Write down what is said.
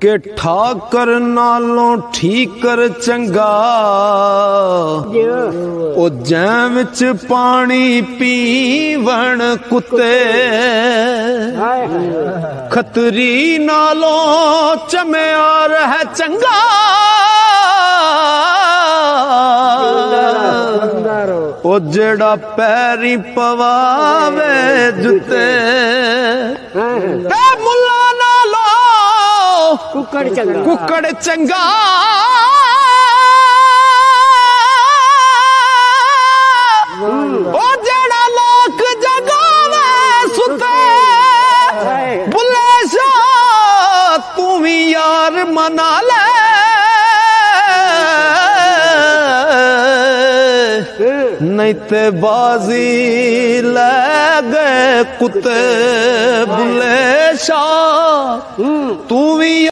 ਕਿ ਠਾਕਰ ਨਾਲੋਂ ਠੀਕਰ ਚੰਗਾ। ਉਹ ਜੈ ਵਿੱਚ ਪਾਣੀ ਪੀਵਣ ਕੁੱਤੇ। ਖਤਰੀ ਨਾਲੋਂ ਚਮਿਆਰ ਹੈ ਚੰਗਾ। ਉਹ ਜਿਹੜਾ ਪੈਰੀ ਪਵਾਵੇ ਜੁੱਤੇ। ਤੇ ਮੁੱਲਾ ਕੁੱਕੜ ਚੰਗਾ। ਕੁੱਕੜ ਚੰਗਾ। ਉਹ ਜਿਹੜਾ ਲੋਕ ਜਗਾਵੇ ਸੁੱਤੇ ਬੁੱਲੇ ਸ਼ਾ ਤੂੰ ਵੀ ਯਾਰ ਮਨਾ ਲੈ। ਨਹੀਂ ਤੇ ਬਾਜ਼ੀ ਲੈ ਗਏ ਕੁੱਤੇ ਬੁੱਲੇ ਸ਼ਾ ਤੂੰ ਵੀ